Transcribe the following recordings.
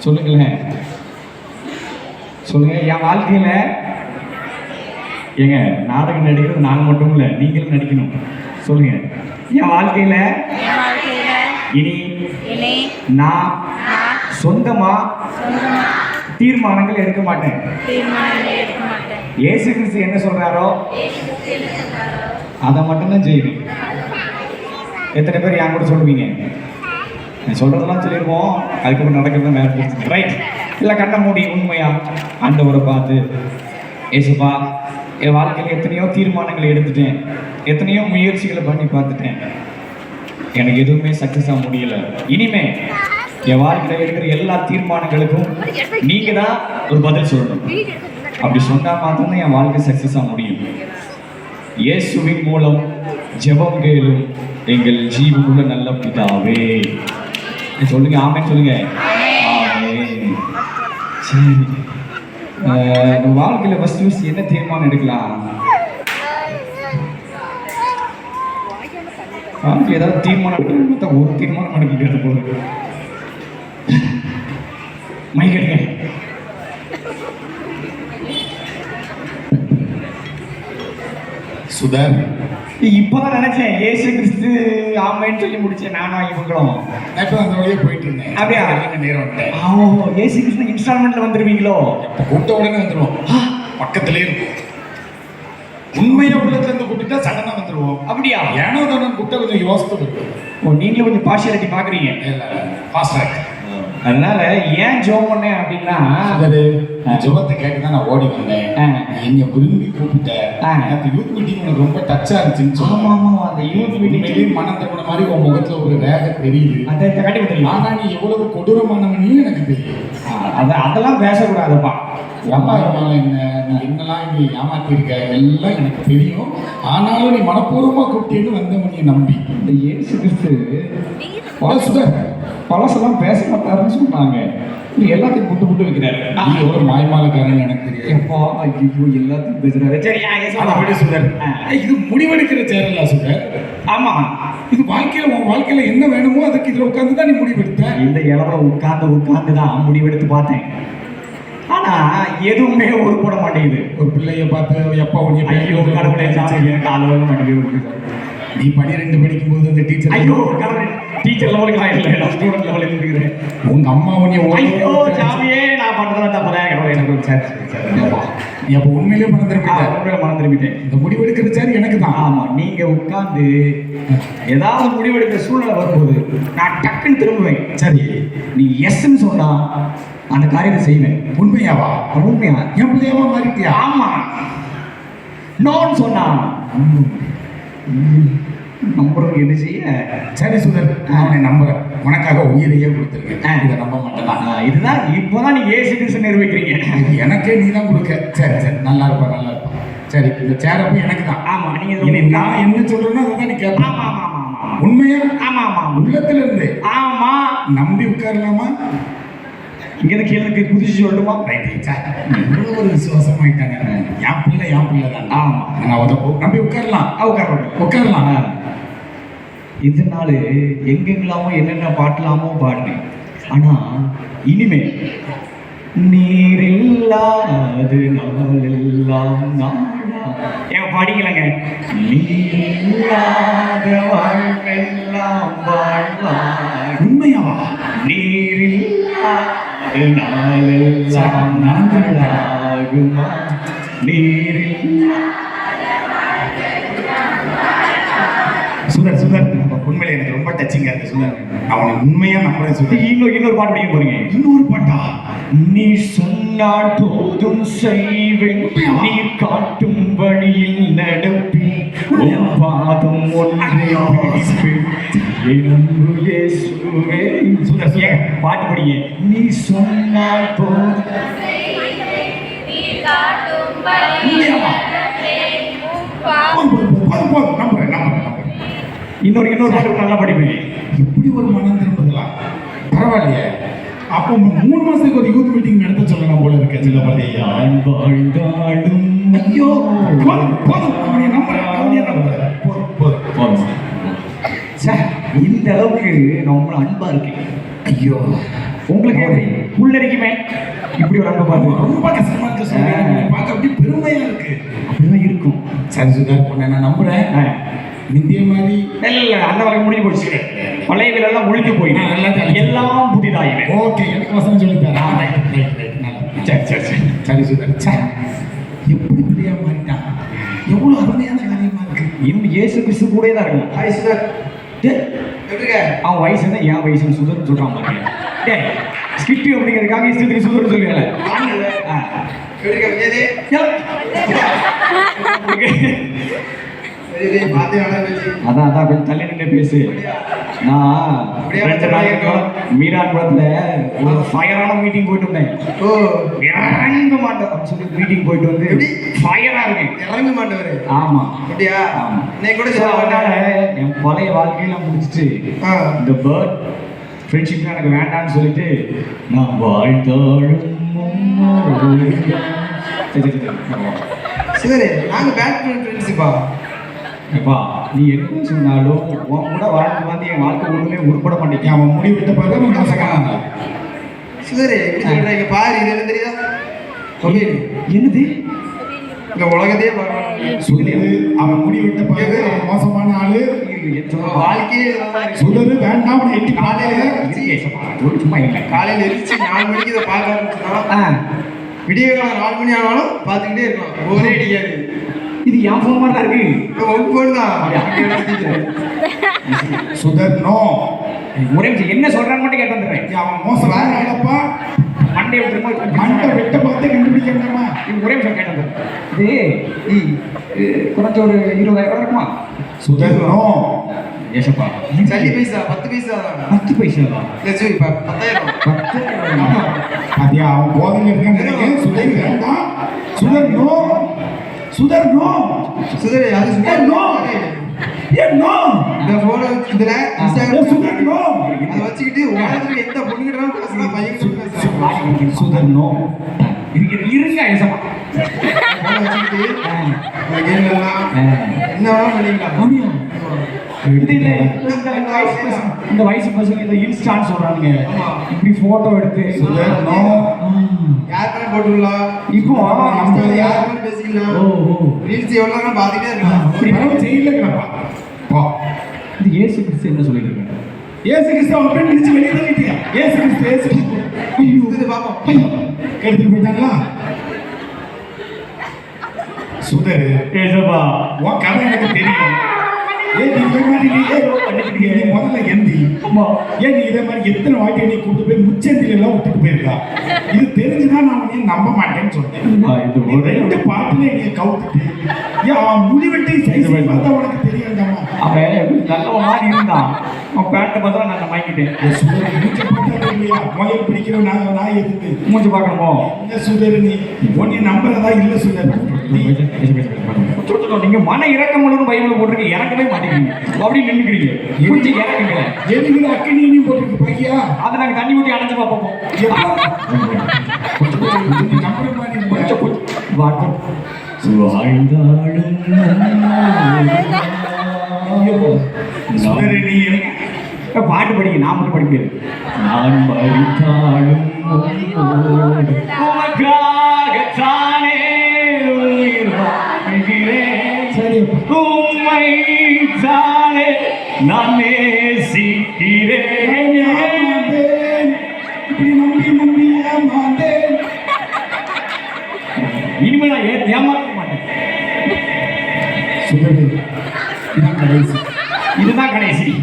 சொல்லுங்களேன் சொல்லுங்க என் வாழ்க்கையில ஏங்க நாடகம் நடிக்கிறது நாங்க மட்டும் இல்ல நீங்களும் நடிக்கணும். சொல்லுங்க என் வாழ்க்கையில இனி நான் சொந்தமா தீர்மானங்கள் எடுக்க மாட்டேன். ஏசு இயேசு கிறிஸ்து என்ன சொல்றாரோ அதை மட்டும்தான் செய்யணும் எத்தனை பேர் என் கூட சொல்லுவீங்க? நான் சொல்றதெல்லாம் சொல்லிடுவோம் அதுக்கப்புறம் நடக்கிறது மேலே ரைட் இல்லை கண்ண மூடி உண்மையா? ஆண்டவரை பார்த்து ஏசுப்பா என் வாழ்க்கையில் எத்தனையோ தீர்மானங்களை எடுத்துட்டேன். எத்தனையோ முயற்சிகளை பண்ணி பார்த்துட்டேன். எனக்கு எதுவுமே சக்ஸஸ் ஆக முடியல. இனிமே என் வாழ்க்கையில் இருக்கிற எல்லா தீர்மானங்களுக்கும் நீங்க தான் ஒரு பதில் சொல்லணும். அப்படி சொன்னா மாத்திரம்தான் என் வாழ்க்கை சக்ஸஸ் ஆக முடியும். இயேசுவின் மூலம் ஜெபம் கேளும் எங்கள் ஜீவனுள்ள நல்ல பிதாவே. சொல்லுங்க ஆமென் சொல்லுங்க. சரி. வாழ்க்கையில் நம்ம ஃபர்ஸ்ட் ஃபர்ஸ்ட் என்ன தீர்மானம் எடுக்கலாம். வாழ்க்கையில் ஏதாவது தீர்மானம் எடுக்கணும் பார்த்தா ஒரு தீர்மானம் எடுக்கிறது போகுது மைக்கடிங்க சுதர் இப்பதான் நினைச்சேன் ஏசு கிறிஸ்து ஆமைன்னு சொல்லி முடிச்சேன் நானும் இவங்களும் நான் இப்போ அந்த வழியே போயிட்டு இருந்தேன் அப்படியா? நேரம் வந்துட்டேன் ஓ ஏசு கிறிஸ்து இன்ஸ்டால்மெண்ட்ல வந்துருவீங்களோ? கூப்பிட்ட உடனே வந்துருவோம். பக்கத்துலயே இருக்கும். உண்மையா உள்ளத்துல இருந்து கூப்பிட்டா சடனா வந்துருவோம். அப்படியா? ஏனோ தானே கூப்பிட்டா கொஞ்சம் யோசித்து ஓ நீங்களும் கொஞ்சம் பார்ஷியாலிட்டி பாக்குறீங்க இல்ல ஃபாஸ்ட் அதனால ஏன் ஜோம் பண்ணேன் அப்படின்னா சுதரு ஜோபத்தை கேட்டு தான் நான் ஓடி வந்தேன். என்னை விரும்பி கூப்பிட்ட. ஆ. எனக்கு யூத் மீட்டிங் உனக்கு ரொம்ப டச்சா இருந்துச்சுன்னு ஆமா சொன்னாங்க ஆமா. அந்த யூத் மீட்டிங் உண்மையிலேயே மனம் தகுந்த மாதிரி உன் முகத்துல ஒரு வேக தெரியுது. அதை கட்டி தெரியும் ஆனா நீ எவ்வளவு கொடூரமானவனையும் எனக்கு தெரியும். அத அதெல்லாம் பேசக்கூடாதுப்பா. வியாபாரமான என்ன? நீ என்னெல்லாம் இங்க ஏமாத்திருக்க? எல்லாம் எனக்கு தெரியும். ஆனாலும் நீ மனப்பூர்வமா கூப்பிட்டேன்னு வந்தவனைய நம்பி. இந்த ஏசு கிறிஸ்து சுதர் பழசெல்லாம் பேச மாட்டாருன்னு சொன்னாங்க. இவர் எல்லாத்தையும் புட்டு புட்டு வைக்கிறாரு. நீ எவ்வளவு மாய்மாலக்காரன் எனக்கு தெரியும் எப்பா ஐயோ எல்லாத்தையும் பேசுறாரு. சரி சுதர் ஆ. இது முடிவெடுக்கிற சேரல சுதர் ஆமா. இது வாழ்க்கையில உன் வாழ்க்கையில என்ன வேணுமோ அதுக்கு இதுல உட்கார்ந்து தான் நீ முடிவெடுத்த. இந்த இளவர உட்கார்ந்து உட்கார்ந்து தான் முடிவெடுத்து பார்த்தேன். ஆனா எதுவுமே உருப்பட மாட்டேங்குது. ஒரு பிள்ளைய பார்த்து எப்ப உன்னை ஐயோ கடவுளே எனக்கு வர மாட்டேங்குது நீ பனிரெண்டு படிக்கும் போது அந்த டீச்சர் ஐயோ கடவுளே. டீச்சர் லெவலுக்கு நான் இல்லை. நான் ஸ்டூடெண்ட் லெவலில் இருக்கிறேன். உங்க அம்மா உன்னை ஐயோ சாமியே நான் பண்றதெல்லாம் தப்பதான் கடவுளே எனக்கு சரி அப்பா. உண்மையிலேயே பணம் ஆ, திரும்பிட்ட உண்மையில மனம் திரும்பிட்டேன் இந்த முடிவெடுக்கிற சேர் எனக்கு தான். ஆமா நீங்க உட்கார்ந்து ஏதாவது முடிவெடுக்கிற சூழ்நிலை வரும்போது நான் டக்குன்னு திரும்புவேன். சரி நீ எஸ்ன்னு சொன்னா அந்த காரியத்தை செய்வேன். உண்மையாவா? உண்மையா? என் பிள்ளையாவா மாறிட்டியா? ஆமா. நோன்னு சொன்னா நம்புறவங்க என்ன செய்ய? சரி சுதர் உன்னை நம்புறேன். உனக்காக உயிரையே. கொடுத்துருக்கேன். இதை நம்ப மாட்டேனா. இதுதான் இப்போதான் நீங்க ஏசு கிறிஸ்து நிரூபிக்கிறீங்க. எனக்கே நீ தான் கொடுக்க. சரி சரி நல்லா இருப்பா நல்லா இருப்பா. சரி இந்த சேரப்பு எனக்கு தான். ஆமா நீங்க நான் என்ன சொல்றேனோ அதை தான் நீ கேட்ப. ஆமா ஆமா ஆமா உண்மையா? ஆமா ஆமா உள்ளத்துல இருந்து ஆமா. நம்பி உட்காரலாமா? இங்கே இருந்து கீழே குதிச்சு சொல்லட்டுமா ரைட் இவ்வளோ ஒரு விசுவாசமாயிட்டாங்க என் பிள்ளை என் பிள்ளை தான் ஆமா. நான் அதை போ- நம்பி உட்காரலாம். உட்கார உட்காரலாம். இதனால எங்கெங்கலாமோ என்னென்ன பாட்டலாமோ பாடினேன். ஆனால் இனிமே நீர் இல்லாது நாளெல்லாம் நான் ஏன் பாடிக்கலங்க. உண்மையாவா? நீர் இல்லாத நாளெல்லாம் நாளாகுமா நீர் சுதர் சுதர் உண்மையில எனக்கு ரொம்ப டச்சிங்கா இருக்கு. நான் உனக்கு உண்மையா நம்புறேன் சுதர் இன்னொரு இன்னொரு பாட்டு படிக்க போறீங்க. இன்னொரு பாட்டா? நீ சொன்னால் போதும் செய்வேன். நீ காட்டும் வழியில் நடப்பேன் உன் பாதம் ஒன்றை பாட்டு படிங்க. நீ சொன்னால் போதும் உண்மையாவா போதும் போதும் போதும் போதும் நம்புறேன் நம்புறேன் நம்புறேன் இன்னொரு இன்னொரு பாட்டு நல்லா படிப்பேன் இப்படி ஒரு மனம் திரும்புதலா? பரவாயில்லையே. அப்போ மூணு மாசத்துக்கு ஒரு யூத் மீட்டிங் நடத்த சொல்லலாம் போல இருக்க சில பதையா நான் வாழ்ந்தாலும் ஐயோ போதும் போதும். அவனைய நம்புறேன் அவனைய நம்புறேன். போதும் போதும். போதும். ச்சே, இந்த அளவுக்கு உங்களை அன்பா இருக்கேன். ஐயோ உங்களுக்கு எப்படி? புல்லரிக்குமே இப்படி ஒரு அன்பை பார்த்து. ரொம்ப கஷ்டமா இருக்கு. உன்னை பார்க்க அப்படியே பெருமையா இருக்கு. அப்படிதான் இருக்கும். சரி சுதர் உன்னை நான் நம்புறேன். முந்தைய மாதிரி இல்ல அந்த வகை முடிஞ்சு போச்சு. பழைய எல்லாம் ஒழிஞ்சு போய் ஆ, நல்லா தான். எல்லாம் புதிதாயின ஓகே எனக்கு வசனம் நல்லா சரி சரி. சரி சரி சுதர் சே எப்படி பிள்ளையா மாறிட்டான் எவ்வளவு அருமையான காரியமா இருக்கு. இன்னும் இயேசு கிறிஸ்து கூட தான் இருக்கும் ஹாய் சுதர் அவன் வயசு என்ன? என் வயசுன்னு சுதர்னு சொல்றான் பாருங்க டேய் ஸ்கிரிப்ட் அப்படிங்கிறதுக்காக இஷ்டத்துக்கு சுதர்னு சொல்லுவேன் எப்படி அதான் அதான் கொஞ்சம் தள்ளி நின்று பேசு. நான் ரெண்டு நாளைக்கு ஒரு ஃபயரான மீட்டிங் போயிட்டு ஓ. இறங்க மாட்டேன் சொல்லி மீட்டிங் போயிட்டு வந்து? ஃபயரா இருக்கேன். இறங்க ஆமா. அப்படியா. இன்னைக்கு கூட அதனால என் பழைய வாழ்க்கையெல்லாம் முடிச்சிட்டு இந்த பேர்ட் ஃப்ரெண்ட்ஷிப் எனக்கு வேண்டாம்னு சொல்லிட்டு நான் வாழ்த்தாழும். சரி சரி சரி. சுதரே நாங்க பேட்மிண்டன் ஃப்ரெண்ட்ஸுப்பா எப்பா நீ என்ன சொன்னாலும் உன் கூட வாழ்க்கை வந்து என் வாழ்க்கை ஒண்ணுமே உருப்பட மாட்டேங்க அவன் முடி விட்ட பாரு அவன் கசக்கான சுதரே எப்படி சொல்றீங்க பாரு இது என்ன தெரியுதா? மொபைல் என்னது? இந்த உலகத்தையே சுதரு அவன் முடி விட்ட பாரு அவன் மோசமான ஆளு. வாழ்க்கையே. சுதரு வேண்டாம் எட்டி காலையில சும்மா இல்லை காலையில நாலு மணிக்கு இதை பார்க்க ஆரம்பிச்சோம்னா ஆ, விடிய காலம் நாலு மணி ஆனாலும் பார்த்துக்கிட்டே இருக்கணும் ஒரே அடிக்காது. இது என் ஃபோன் மாதிரி தான் இருக்கு உங்க ஃபோன் தான். சுதர் நோ. ஒரே நிமிஷம் என்ன சொல்றான்னு மட்டும் கேட்டு வந்துடுறேன். அவன் மோசமான ஆளப்பா மண்டே விட்டுருமா மண்டை வெட்ட பார்த்து கண்டுபிடிக்கணுமா? இது ஒரே நிமிஷம் கேட்டு வந்துடுறேன் இது குறைஞ்ச ஒரு இருபதாயிரம் இருக்குமா? சுதர் நோ. ஏசப்பா சல்லி பைசா பத்து பைசா தான்? பத்து பைசா தான். சரி ப- பத்தாயிரம். பத்து ஆமா. அதியா அவன் போதையில் இருக்கான் வேண்டாம். சுதர் நோ. சுதர் நோ. சுதரே அது சுதர்? நோ. ஏ நோ. இந்த போனை இதுல இன்ஸ்டாகிராம் சுதர் நோ. அதை வச்சுக்கிட்டு உலகத்துல எந்த பொண்ணுகிட்ட பேசலாம் பையன் சுதர் நோ. இரு- இருங்க எல்லாம் என்ன பண்ணிக்கலாம். அப்படியா? இது இல்ல, இந்த வயசு பசங்க- இந்த வயசு பசங்க இந்த இன்ஸ்டான்னு சொல்றானுங்க. ஆமா. இப்படி போட்டோ எடுத்து. சுதர் நோ யார் வேணா போட்டுக்கலாம் இப்போ நம்ம பேசிக்கலாம் ஓ ஓ. ரீல்ஸ் எவ்வளவு நேரம் பார்த்துட்டே இருக்கலாம். அப்படி பரவ ஜெயில கிடப்பா போ. இது இயேசு கிறிஸ்து என்ன சொல்லிட்டு இருக்காங்க ஏசு கிறிஸ்து அவன் பெண் நினைச்சு வெளியே தள்ளிட்டியா ஏசு கிறிஸ்து ஏசு கிறிஸ்து. ஐயோ. கெடுத்துட்டு போயிட்டாங்களா? சுதர் ஏசப்பா. உன் கதை எனக்கு தெரியும். ஏன் நீ இதே மாதிரி நீ ஏன் நீ முதல்ல எந்தி. ஏன் நீ இதே மாதிரி எத்தனை வாட்டி நீ கூட்டு போய் முச்சந்தில எல்லாம் விட்டுட்டு போயிருக்கா? இது தெரிஞ்சுதான் நான் உன்னை நம்ப மாட்டேன்னு சொன்னேன். நீ ரெண்டு பாட்டுல என்னைய கவுத்துட்டு ஏன் அவன் முடிவெட்டி சைஸ் பார்த்தா உனக்கு தெரியாதாமா அவன் நல்ல மாதிரி இருந்தான். அவன் பேண்ட்டை பார்த்தா நான் வாங்கிட்டேன். போட்டா இல்லையா? பிடிக்கிற நான் நான் எதுக்கு? மூஞ்சி பார்க்கணுமோ? என்ன சுதர் நீ? உன்னை நம்புறதா இல்ல சுதர் சொல்லுங்க, நீங்க மன இறக்கம் முழுவதும் பைபிள் போட்டிருக்கீங்க இறக்கவே மாட்டேங்கிறீங்க அப்படி நின்னுக்கிறீங்க. கொஞ்சம் இறக்குங்க. எதுக்கு அக்கனி நீ போட்டுருக்கு பையா அதை நாங்க தண்ணி ஊற்றி அடைஞ்சு பார்ப்போம். பாட்டு படிக்க நான் மட்டும் படிக்க நான் மறித்தாலும் உன்னோடு நான் நேசிக்கிறேன். நம்பி நம்பி ஏமாந்தேன். இனிமே நான் ஏ- ஏமாத்த மாட்டேன். சுதர் இதான் கடைசி. இதுதான் கடைசி.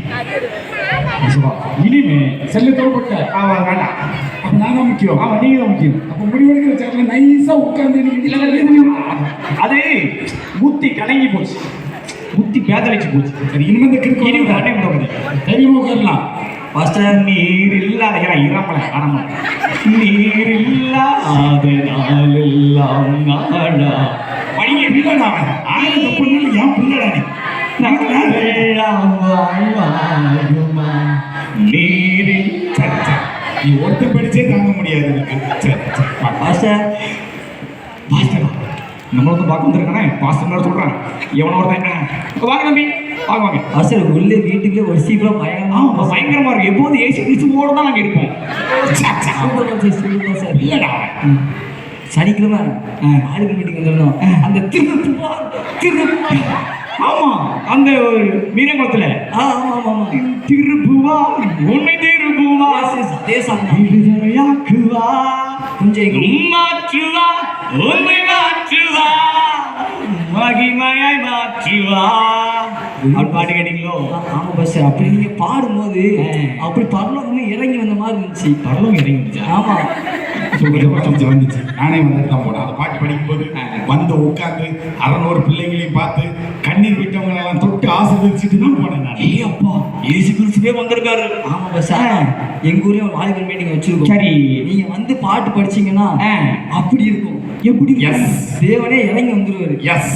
இனிமே செல்ல தோல்பட்ட அவன் வேண்டாம். அப்ப நான் முக்கியம். அவன் நீங்க தான் முக்கியம். அப்ப முடிவெடுக்கிற சேர்ல நைஸா உட்கார்ந்து நீ இல்ல, இல்ல, இல்ல, இல்ல. அது புத்தி கலங்கி போச்சு. புத்தி பேதலிச்சு போச்சு. சரி இனிமே இந்த கிறுக்கு இனி வராது. விட முடியாது. தெரியுமா உட்காரலாம் பாஸ்டர் நீர் இல்லாத ஏன்னா இறப்பல காணாம நீர் இல்லாத நாளெல்லாம் நாடா பையன் இல்லடா அவன். ஆயிரம் தப்பு பண்ணாலும் என் பிள்ளடா நீ. நீரில் நீ ஒருத்தர் படிச்சே தாங்க முடியாது எனக்கு. பாஸ்டர் பாஸ்டர் நம்மள வந்து பார்க்க வந்திருக்கானே? பாஸ்டர் சொல்றான். எவனோ ஒருத்தன் வாங்க தம்பி. வாங்க வாங்க. அசல் உள்ளே வீட்டுக்குள்ளே ஒரு சீக்கிரம் பயங்கரமா ஆமா பயங்கரமா இருக்கு எப்போதும் ஏசி கிறிஸ்துவோட தான் நாங்க இருப்போம். சார் இல்லடா. சனிக்கிழமை ஆளுகள் மீட்டிங் வந்துடணும். அந்த திருப்புவார் திருப்புவார் ஆமா அந்த ஆமா திருப்புவா உன்னை திருப்புவா விடுதலையாக்குவா கொஞ்சம் மாற்றுவா உன்னை மாற்றுவா. மகிமையாய் மாற்றுவா. அவர் பாட்டு கேட்டீங்களோ? ஆமா பஸ் அப்படி நீங்க பாடும்போது அப்படி பரலோகமே இறங்கி வந்த மாதிரி இருந்துச்சு. பரலும் இறங்கிடுச்சா ஆமா. வந்துச்சு வந்துச்சு. நானே வந்துட்டு தான் போனேன் அந்த பாட்டு படிக்கும்போது வந்து உட்காந்து அறநூறு பிள்ளைங்களையும் பார்த்து கண்ணீர் விட்டவங்க தொட்டு ஆசீர்வதிச்சுட்டு தான் போனேன் நான். ஏ அப்பா ஏசு கிறிஸ்துவே வந்திருக்காரு. ஆமா பஸ் எங்க ஊர்லயும் ஒரு வாலிபர் மீட்டிங் வச்சிருக்கோம். சரி. நீங்க வந்து பாட்டு படிச்சீங்கன்னா. அப்படி இருக்கும். எப்படி? எஸ் தேவனே இறங்கி வந்துருவாரு. எஸ்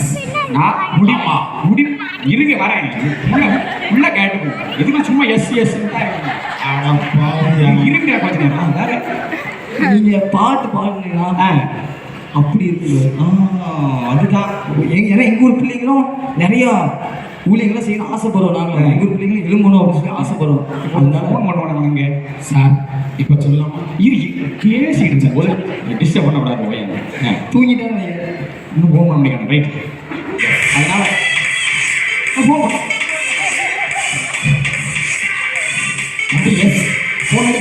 நான் முடியுமா? முடி இருங்க வரேன். உள்ள உள்ள கேட்டு எதுக்கு சும்மா எஸ் எஸ் இருங்க கொஞ்ச நேரம். ஆ, வேற. நீங்க பாட்டு பாடுனீங்கன்னா அப்படி இருக்கு ஆ, அதுதான். ஏன்னா எங்க ஊர் பிள்ளைங்களும் நிறைய ஊழியங்களை செய்யணும் ஆசைப்படுறோம். நாங்க எங்க ஊர் பிள்ளைங்களும் எழும்பணும் அப்படின்னு சொல்லி ஆசைப்படுறோம். அதனால ஃபோன் பண்ணுவாங்க நாங்க சார் இப்போ சொல்லலாமா? இரு பேசிக்கிட்டு சார். ஒரு டிஸ்டர்ப் பண்ணக்கூடாது போய் தூங்கிட்டாங்க இன்னும் பண்ண முடியாது ரைட் அதனால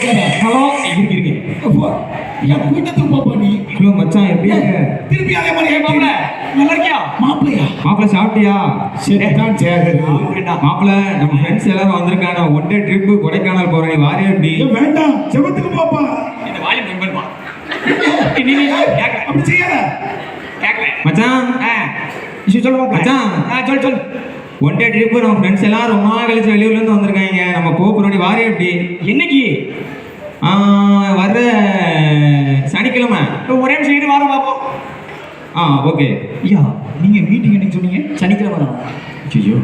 ஹலோ? இருக்கு இருக்கு. என் வீட்டுக்கு பாப்பா நீ? ஹலோ மச்சான் எப்படி திருப்பி அதே மாதிரி மாப்பிள? நல்லா இருக்கியா? மாப்பிள்ளையா மாப்பிள்ள சாப்பிட்டியா? சரி தான் சேகர் வேண்டாம் மாப்பிள்ள நம்ம ஃப்ரெண்ட்ஸ் எல்லாரும் வந்திருக்காங்க. ஒன் டே ட்ரிப்பு கொடைக்கானல் போறேன். நீ வாரியா எப்படி? வேண்டாம். செவத்துக்கு பாப்பா. இந்த பண்ணுமா நீ அப்படி செய்யாத. கேட்கல மச்சான். ஆ. இஷ்யூ சொல்லு மாப்பிள. மச்சான். ஆ சொல்லு சொல்லு. ஒன் டே ட்ரிப்பு நம்ம ஃப்ரெண்ட்ஸ் எல்லாம் ரொம்ப நாள் கழிச்சு வெளியூர்ல இருந்து வந்திருக்காங்க. நம்ம போகிறோம் நீ வாரியா எப்படி? என்னைக்கு? வர்ற சனிக்கிழமை. ஒரே நிமிஷம் இரு வாரம் பார்ப்போம் ஆ ஓகே. ஐயா நீங்க மீட்டிங் என்னைக்கு சொன்னீங்க? சனிக்கிழமை தான்? ஐயோ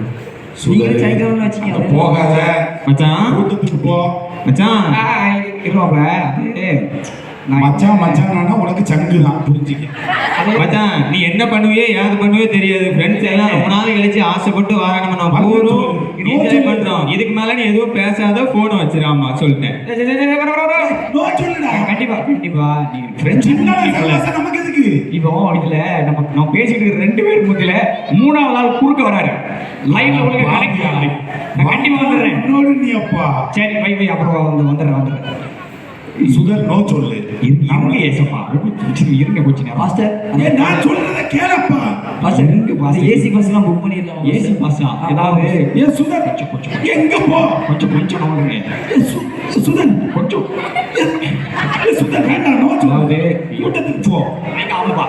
நீங்களும் சனிக்கிழமை வச்சுக்கீங்க போகாத. மச்சான். கூட்டத்துக்கு போ. மச்சான் இருவாப்ல அது மச்சான் மச்சான் உனக்கு சங்கு தான். புரிஞ்சுக்க. மச்சான் நீ என்ன பண்ணுவியோ ஏது பண்ணுவியோ தெரியாது. ஃப்ரெண்ட்ஸ் எல்லாம் ரொம்ப நாள் கழிச்சு ஆசைப்பட்டு வராங்க நம்ம போறோம் என்ஜாய் பண்றோம். இதுக்கு மேல நீ எதுவும் பேசாத போனை வச்சிராமா சொல்லிட்டேன். நோ கண்டிப்பா கண்டிப்பா. நீங்க ஃப்ரெண்ட்ஸ் நமக்கு எதுக்கு? இப்போ இதுல நம்ம நம்ம பேசிட்டு ரெண்டு பேருக்கு மத்தியில மூணாவது ஆள் குறுக்க வராரு. லைன்ல உங்களுக்கு கண்டிப்பா வந்துடுறேன். நீ சரி வை வை அப்புறம் வந்து வந்துடுறேன் வந்துடுறேன். சுகர் நோ சொல்லு. இருங்க ஏசப்பா. இருங்க கொஞ்ச நேரம். பாஸ்டர் நான் சொல்றத கேளப்பா. பாஸ்டர் இருக்கு பாஸ்டர். ஏசி பஸ்லாம் புக் பண்ணிடலாம். ஏசி பாசா ஏதாவது ஏ சுகர் கொஞ்சம் கொஞ்சம். எங்க போ? கொஞ்சம் கொஞ்சம் நோண்டுங்க ஏ, சு- சுகர். கொஞ்சம். ஏ, சுகர் வேண்டாம் நோ சொல்லு. அதாவது கூட்டத்துக்கு போ. ஆமாப்பா.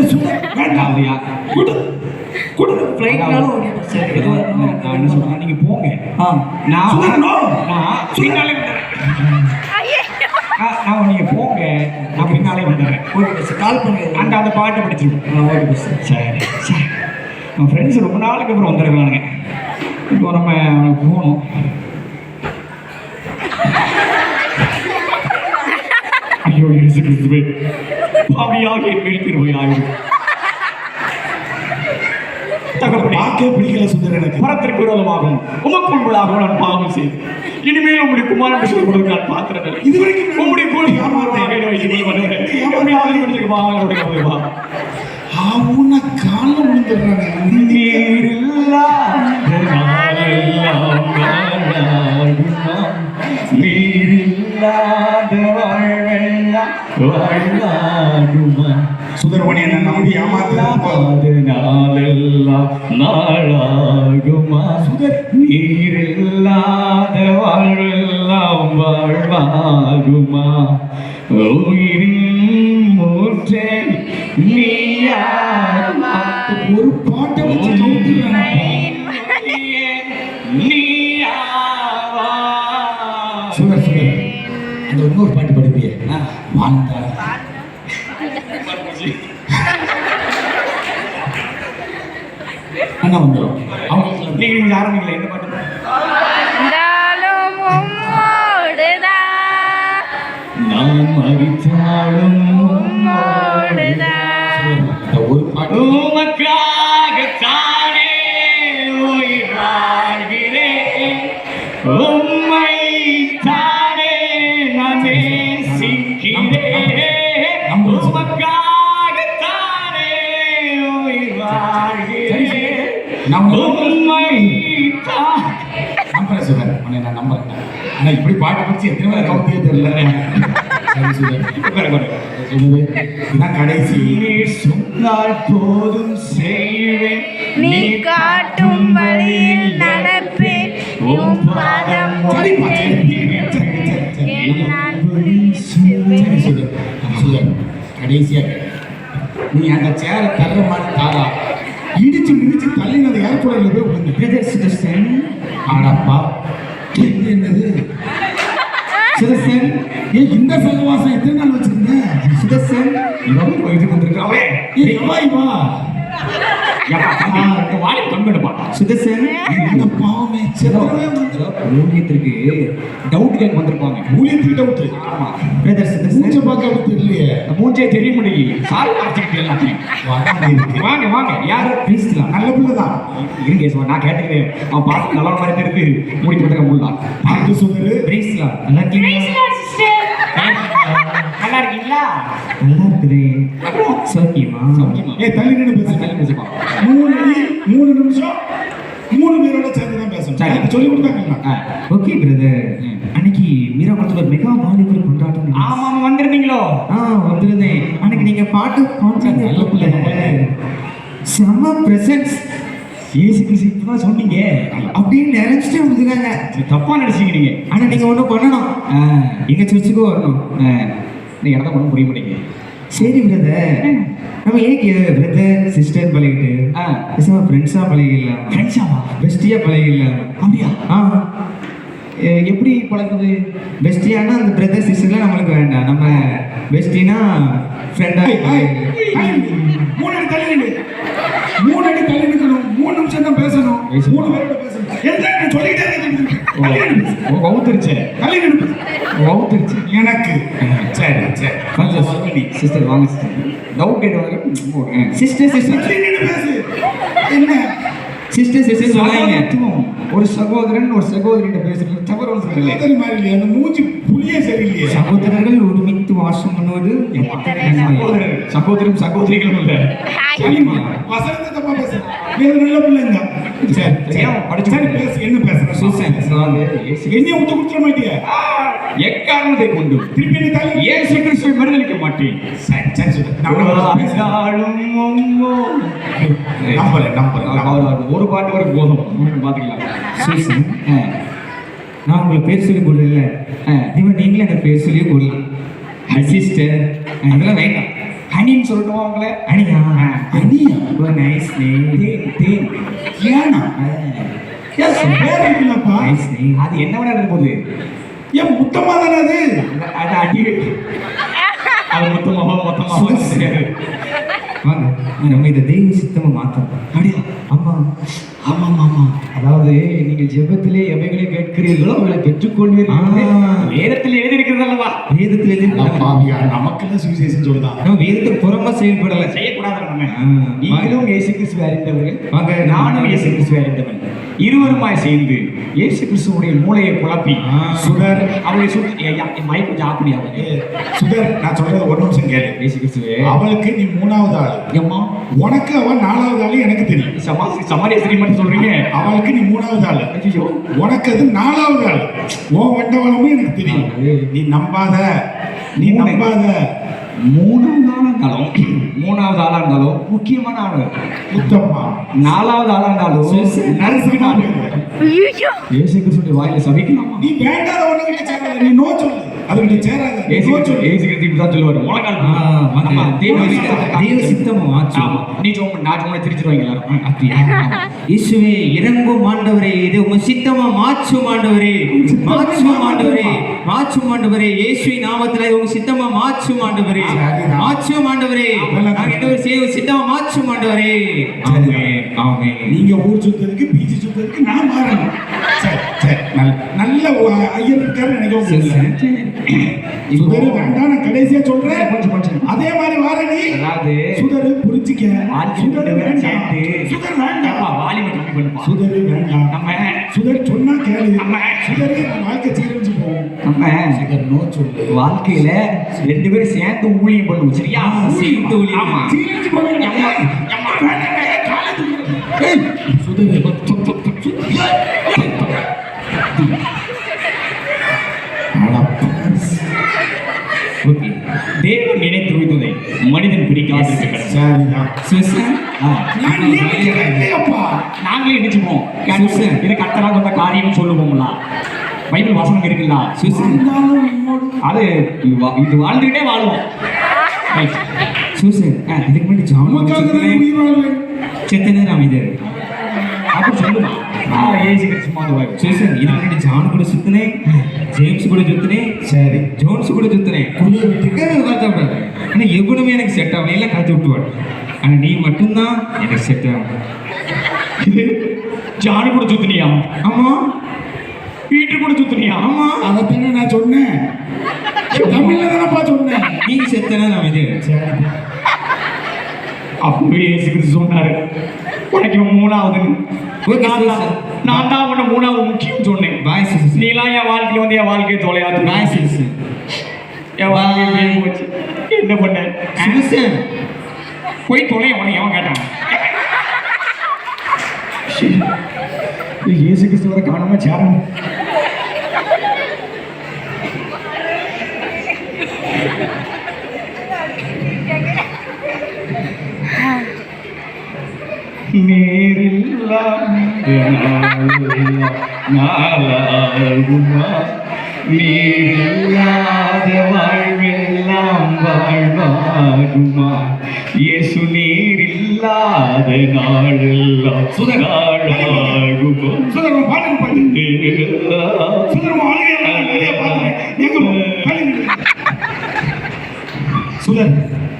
ஏ, சுகர் வேண்டாம். அதாவதுயா கூட்டம் கூட்டத்துக்கு ஃப்ளைட்னாலும் ஓகே பாஸ்டர் இருந்தாலும் நான் என்ன சொல்றேன் நீங்க போங்க. ஆ. நான். நான் நான் நான் நீங்க போங்க நான் பின்னாலே வந்துடுறேன் ஓகே பாஸ்டர் கால் பண்ணுங்க அந்த அந்த பாட்டு படிச்சிருக்கோம் சரி சரி. நம்ம ஃப்ரெண்ட்ஸ் ரொம்ப நாளுக்கு அப்புறம் வந்துருக்கானுங்க. இப்போ நம்ம அவனுக்கு போகணும். ஐயோ இயேசு கிறிஸ்துவே. பாவியாக என் மேல் கிருபையாயிரு தகப்பனே பார்க்கவே பிடிக்கல சுந்தர் எனக்கு மரத்திற்கு விரோதமாகும் உமக்கு முன்பதாக நான் பாவம் செய்து இனிமேல் உங்களுடைய குமாரன் கொடுக்க நான் பாத்திரங்கள் இது வரைக்கும் உங்களுடைய கோழி அவன கால விழுந்துடுறானே நீரில்லாத வாழ்வெல்லாம் வாழ்வாகுமா? சுந்தரமணி என்ன நம்பி நாளெல்லாம் நாளாகுமா? நீரில்லாத வாழ்வெல்லாம் வாழ்வாகுமா உயிரின் மூற்றே நீயாகுமா ஒரு பாட்டை வச்சு அண்ணா வந்துடும் அவங்க நீங்க ஆரம்பிக்கல என்ன பாட்டு இருந்தாலும் உம்மோடுதான் எத்தனை பேர் கவுத்தியே தெரியல. கடைசி. சொன்னால் போதும் செய்வேன். நீ காட்டும் வழியில் நடப்பேன். உன் பாதம் சரிப்பா, சரி, ஒன்றே சரி, சரி, சரி. என் நான் சரி பிடிச்சுவேன். சுதர் சுதர் கடைசியா. கேளு. நீ அந்த சேரை தர்ற மாதிரி தாரா இடிச்சு இடிச்சு தள்ளினது ஏர்குலர்ல போய் சுதர்சன் ஆடாப்பா என்னது? சுதர்சன் ஏன் இந்த சகவாசம் எத்தனை நாள் வச்சிருந்த? சுதர்சன் இவன் போயிட்டு கொண்டிருக்காவே ஏய் எவ்வாய் வா. வாடி கண்பெடுப்பா சுதர்சன் இந்த பாவமே ஊழியத்திற்கு டவுட் கேட்க வந்திருப்பாங்க. ஊழியத்துக்கு டவுட் ஆமா. பிரதர் சுதர்சன் மூஞ்ச பார்க்க அப்படி தெரியலையே. மூஞ்சே தெரிய சாரி அரைச்சிக்கிட்டு எல்லாத்தையும். வாங்க வாங்க வாங்க. யாரு? பேசலாம் நல்ல பிள்ளை தான் இருங்க நான் கேட்டுக்கிறேன். அவன் பார்த்து நல்ல மாதிரி தெரியுது மூடி போட்டுக்க முடியல. பார்த்து சுதரு பேசலாம் நல்லா இருக்கீங்களா? நல்லா இருக்கீங்களா? நல்லா இருக்குதே சௌக்கியமா? சௌக்கியமா? ஏய் தள்ளி நின்று பேசு தள்ளி பேசுப்பா. மூணு அடி மூணு நிமிஷம். மூணு பேரோட சேர்ந்து தான் பேசணும். சரி. எனக்கு சொல்லி கொடுத்தாங்க. Okay brother. அன்னைக்கு மீரா குளத்துல மெகா வாலிபர் கொண்டாட்டம் ஆமா ஆமா வந்திருந்தீங்களோ? ஆ வந்திருந்தேன். அன்னைக்கு நீங்க பாட்டு பாடுறது நல்ல பிள்ளை. செம்ம பிரசன்ஸ் ஏசு கிறிஸ்து இப்பதான் சொன்னீங்க. அப்படியே நிறைஞ்சிட்டே வந்துருக்காங்க தப்பா நினைச்சீங்க நீங்க. ஆனா நீங்க ஒண்ணு பண்ணணும். எங்க சர்ச்சுக்கும் வரணும். ஆ, நீங்க இடத்த பண்ண புரிய மாட்டீங்க சரி பிரதர் நம்ம ஏன் பிரதர் சிஸ்டர் பழகிட்டு? ஆ. பேசாம ஃப்ரெண்ட்ஸா பழகிடலாம். ஃப்ரெண்ட்ஸாவா பெஸ்டியா பழகிடலாம். அப்படியா? ஆ. எப்படி பழகுது பெஸ்டியானா அந்த பிரதர் சிஸ்டர்லாம் நம்மளுக்கு வேண்டாம். நம்ம பெஸ்டினா மூணு அடி தள்ளி மூணு அடி தள்ளி நிற்கணும் மூணு நிமிஷம் தான் பேசணும். மூணு பேரோட பேசணும். நான் சொல்லிக்கிட்டே இருக்கேன். வவுத்துருச்சு. தள்ளி. வவுத்துருச்சு. எனக்கு. சரி சரி. கொஞ்சம் சிஸ்டர் வாங்க சிஸ்டர் டவுட் கேட்டு வாங்க. சிஸ்டர் சிஸ்டர் பேசு. என்ன? சிஸ்டர் சிஸ்டர் சொல்லாங்க. ஒரு சகோதரன் ஒரு சகோதரிட்ட பேசுறது தவறு சகோதரி மாதிரி இல்லையே. அந்த மூஞ்சி புளியே சரியில்லையே. சகோதரர்கள் ஒருமித்து வாசம் பண்ணுவது எத்தனை நன்மை. சகோதரர் சகோதரும் சகோதரிகளும் இல்லை வசனத்தை தப்பா பேசு. நீ ஒரு நல்ல பிள்ளைங்க. என்ன பேசுற? சூசன் வாங்க. என்னைய விட்டு கொடுத்துட மாட்டியா? எக்காரணத்தை கொண்டு திருப்பி என்னை தள்ளி. இயேசு கிறிஸ்துவை மறுதளிக்க மாட்டேன் பேசுறேன். ஒரு பாட்டு வரைக்கும் போதும் பாத்துக்கலாம் நான் உங்களுக்கு பேர் சொல்லி. இவன் நீங்களும் எனக்கு பேர் சொல்லி கொடுக்கலாம் சிஸ்டர் அதெல்லாம் வேண்டாம். ஹனின்னு சொல்லட்டுமா உங்களை அனியா அனியா? ஒரு நைஸ் நேம் தேன் தேன் ஏனா? நைஸ் நேம் அது என்ன இருக்க போகுது ஏன் முத்தமா தானே அது? அது அடி. அது மொத்தமாக மொத்தமாக வாங்க நம்ம இதை தெய்வ சித்தமா மாத்தோம் அப்படியா? ஆமா ஆமா ஆமா அதாவது நீங்கள் ஜெபத்திலே எவைகளை கேட்கிறீர்களோ அவளை பெற்றுக்கொள்வீர்கள். வேதத்தில் எழுதியிருக்கிறது அல்லவா வேதத்துல பாவியா, நமக்கெல்லாம் சுவிசேஷம் சொல்லுதான். வேதத்துக்கு புறமா செயல்படல. செய்யக்கூடாது. ஆ, நீங்களும் இயேசு கிறிஸ்துவை அறிந்தவர்கள். வாங்க. நானும் இயேசு கிறிஸ்துவை அறிந்தவன். இருவருமாய் சேர்ந்து இயேசு கிறிஸ்துவுடைய மூளையை குழப்பி ஆ. சுகர் அவளை என் மைக் கொஞ்சம் ஏய், சுதர், நான் சொல்றது ஒரு நிமிஷம் கேளு. இயேசு கிறிஸ்துவே அவளுக்கு நீ மூணாவது ஆளு. எம்மா? உனக்கு அவன் நாலாவது ஆளு எனக்கு தெரியும். சமா சமாரியஸ்ரீ மட்டும் சொல்றீங்க. அவளுக்கு நீ மூணாவது ஆளு. ஐயோ உனக்கு அது நாலாவது ஆளு. உன் வண்டவாளமும் எனக்கு தெரியும். நீ நம்பாத. நீ. நம்பாத. மூணாவது ஆளா இருந்தாலும் மூணாவது ஆளா இருந்தாலும் முக்கியமான ஆளு. முத்தம்மா நாலாவது ஆளா இருந்தாலும் நரசிம்மா ஐயோ. இயேசு கிறிஸ்துடைய வாயில சபிக்கலாமா? நீ வேண்டாத ஒண்ணுகிட்ட சேராத நீ நோ சொல்லு. தான் சொல்லுவாரு. தெய்வ சித்தமா நீ நான் திருச்சிருவாங்க எல்லாரும். அப்படியா? இயேசுவே இறங்கும் ஆண்டவரே இது உங்க சித்தமா? மாற்றும் ஆண்டவரே மாற்றும் ஆண்டவரே மாற்றும் ஆண்டவரே இயேசுவி நாமத்துல உங்க சித்தமா? மாற்றும் ஆண்டவரே மாற்றும் ஆண்டவரே. நாங்க என்ன செய்ய சித்தமா மாற்றும் ஆண்டவரே. ஆமே ஆமே நீங்க ஊர் சுத்ததுக்கு பீச் சுத்ததுக்கு நான் மாறணும். சரி சரி. நல்ல ஐயர் இருக்காரு நினைக்கிறோம் சுதரு வேண்டாம் நான் கடைசியா சொல்றேன். அதே மாதிரி வார நீ அதாவது சுதரு புரிஞ்சுக்க. வாழ்க்கை சுதரு வேண்டாம். சுதர் வேண்டாம். சுதரு வேண்டாம். நம்ம சுதர் சொன்னா கேளு. நம்ம. சுதரு வாழ்க்கை சீரழிஞ்சு போகும். நம்ம சுதர் நோ சொல்லு. வாழ்க்கையில ரெண்டு பேரும் சேர்ந்து ஊழியம் பண்ணுவோம். சரியா? சேர்ந்து ஊழியம். சீரழிஞ்சு சுதரு, நாங்களே நினைச்சுப்போம் சுசன். இது கத்தராக வந்த காரியம் சொல்லுவோம்ல. பைபிள் வசனம் இருக்குல்ல. அது இது வாழ்ந்துகிட்டே வாழுவோம். இதுக்கு முன்னாடி ஜாமன் உனக்காக தான் உயிர் வாழ்வேன். செத்த நேரம் அமைதியாரு அப்படி சொல்லுமா? இதுக்கு ஜான் கூட சுத்தினேன். ஜேம்ஸ் கூட சுத்தினேன். சரி. ஜோன்ஸ் கூட சுத்தினேன். எவ்வளவுமே எனக்கு செட் ஆகல. எல்லாம் காய்ச்சி விட்டுவாடு ஆனா நீ மட்டும்தான் எனக்கு செட் ஆகும் ஜானு கூட சுத்தினியா? ஆமா. வீட்டு கூட சுத்தினியா? ஆமா. அதைத்தானே நான் சொன்னேன். தமிழ்ல தானப்பா சொன்னேன். நீ செத்த நேரம் அமைதியாரு சரி அப்பவே இயேசு கிறிஸ்து சொன்னாரு. உனக்கு மூணாவது. நான் தான். நான் உன்னை மூணாவது முக்கியம் சொன்னேன். Bye sister. நீலாம் என் வாழ்க்கையில வந்து என் வாழ்க்கையை தொலையாது. Bye sister. என் வாழ்க்கையை போச்சு. என்ன பண்ண? சிஸ்டர் போய் தொலை அவனை எவன் கேட்டான். இயேசு கிறிஸ்து வர காணாம சேரணும். நேரில்லா நாளாகுமா? நீரில்லாத வாழ்வெல்லாம் வாழ்வாகுமா இயேசு நீரில்லாத நாளெல்லாம் சுதராளாகுமா சுதர்மா பாட்டுக்கு பாட்டு சுதர்மா. சுதர்.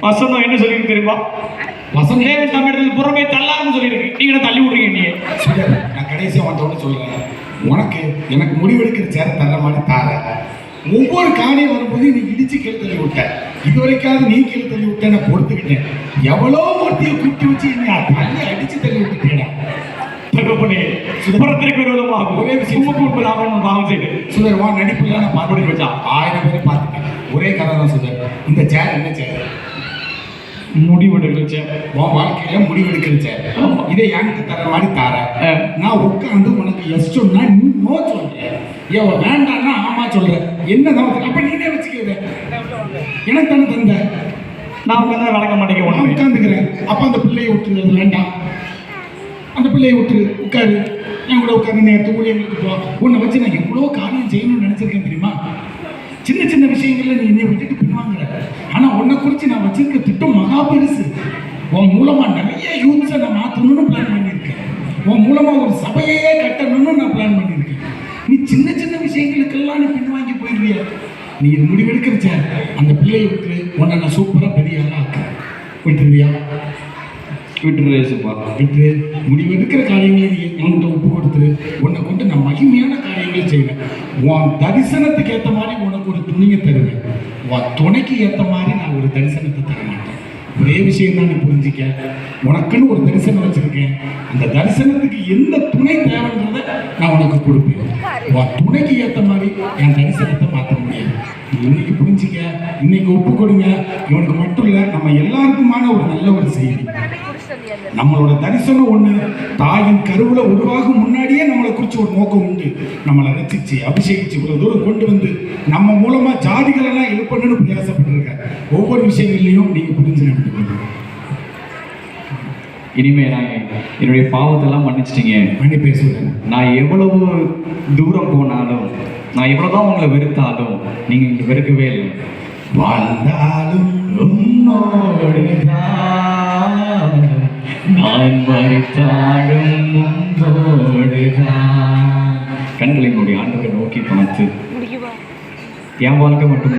வசனம் என்ன சொல்லிருக்கு தெரியுமா? வசந்தே தமிழர்கள் புறமே தள்ளாருன்னு சொல்லியிருக்கு. நீங்க என்ன தள்ளி விடுறீங்க நீ சுதர் நான் கடைசியா வந்தோட சொல்றேன் உனக்கு எனக்கு முடிவெடுக்கிற சேர தர்ற மாதிரி தார. ஒவ்வொரு காணியும் வரும்போது நீ இடிச்சு கீழே தள்ளி விட்ட. இது வரைக்காவது நீ கீழே தள்ளி விட்ட நான் பொறுத்துக்கிட்டேன். எவ்வளோ ஒருத்தையை கூட்டி வச்சு என்ன தள்ளி அடிச்சு தள்ளி விட்டுட்டேடா. தகப்பனே விரோதமாக ஒரே உமக்கு உண்மையாக பாவம் செய்து சுதர் வா நடிப்புல நான் பார்த்து வச்சா ஆயிரம் பேரை பார்த்துட்டேன் ஒரே கதை தான் சுதர். இந்த சேர் என்ன சேர் முடிவெடுக்கல் சேர் உன் வாழ்க்கையில முடிவெடுக்கிற சேர் இதை என்கிட்ட தர மாதிரி தார. நான் உட்காந்து உனக்கு எஸ் சொன்னா நீ நோ சொல்ற ஏன் வேண்டாம்னா ஆமா சொல்ற. என்ன தான் அப்ப நீனே வச்சுக்கிறத எனக்கு தானே தந்த. நான் உட்காந்து விளக்க மாட்டேங்க நான் உட்காந்துக்கிறேன் அப்ப அந்த பிள்ளையை விட்டுரு வேண்டாம். அந்த பிள்ளையை விட்டுரு உட்காரு. என் கூட உட்காந்து நேரத்து ஊழியங்களுக்கு போ. உன்னை வச்சு நான் எவ்வளோ காரியம் செய்யணும்னு நினைச்சிருக்கேன் தெரியுமா? சின்ன சின்ன விஷயங்கள்ல நீ என்னை விட்டுட்டு பின்வாங்குற. உன்னை குறித்து நான் வச்சிருக்க திட்டம் மகா பெருசு. உன் மூலமா நிறைய யூத்ஸை நான் மாற்றணும்னு பிளான் பண்ணியிருக்கேன். உன் மூலமா ஒரு சபையே கட்டணும்னு நான் பிளான் பண்ணியிருக்கேன். நீ சின்ன சின்ன விஷயங்களுக்கெல்லாம் நீ பின்வாங்கி போயிடுறிய? நீ இது முடிவெடுக்கிறச்ச அந்த பிள்ளையை விட்டு உன்னை நான் சூப்பரா பெரிய ஆளா ஆக்குறேன். விட்டுருவியா? விட்டுரு ஏசுப்பா விட்டு முடிவெடுக்கிற காரியங்களை நீ என்கிட்ட ஒப்பு கொடுத்துரு. உன்னை கொண்டு நான் மகிமையான காரியங்களை செய்வேன். உன் தரிசனத்துக்கு ஏற்ற மாதிரி உனக்கு ஒரு துணியை தருவேன். துணைக்கு ஏற்ற மாதிரி நான் ஒரு தரிசனத்தை தர மாட்டேன் ஒரே விஷயம் தான் நீ புரிஞ்சிக்க. உனக்குன்னு ஒரு தரிசனம் வச்சிருக்கேன். அந்த தரிசனத்துக்கு எந்த துணை தேவைன்றதை நான் உனக்கு கொடுப்பேன். உன் துணைக்கு ஏற்ற மாதிரி என் தரிசனத்தை மாற்ற முடியாது. இன்னைக்கு புரிஞ்சிக்க இன்னைக்கு ஒப்பு கொடுங்க இவனுக்கு மட்டும் இல்லை நம்ம எல்லாருக்குமான ஒரு நல்ல ஒரு செய்தி. நம்மளோட தரிசனம் ஒண்ணு தாயின் கருவுல உருவாகும் முன்னாடியே நம்மளை குறிச்சு ஒரு நோக்கம் உண்டு. நம்மளை ரசிச்சு அபிஷேகிச்சு இவ்வளவு தூரம் கொண்டு வந்து நம்ம மூலமா ஜாதிகள் எல்லாம் எழுப்பணும்னு பிரயாசப்பட்டிருக்க. ஒவ்வொரு விஷயங்கள்லையும் நீங்க புரிஞ்சு நடந்துக்கணும் இனிமே நான் என்னுடைய பாவத்தெல்லாம் மன்னிச்சிட்டீங்க. பண்ணி பேசுவேன் நான் எவ்வளவு தூரம் போனாலும் நான் எவ்வளவுதான் உங்களை வெறுத்தாலும் நீங்க இங்க வெறுக்கவே இல்லை. வாழ்ந்தாலும் உன்னோடுதான் நான் மறித்தாலும் உன்னோடுதான் கண்களை மூடி ஆண்டவரை நோக்கி பார்த்து என் வாழ்க்கை மட்டும்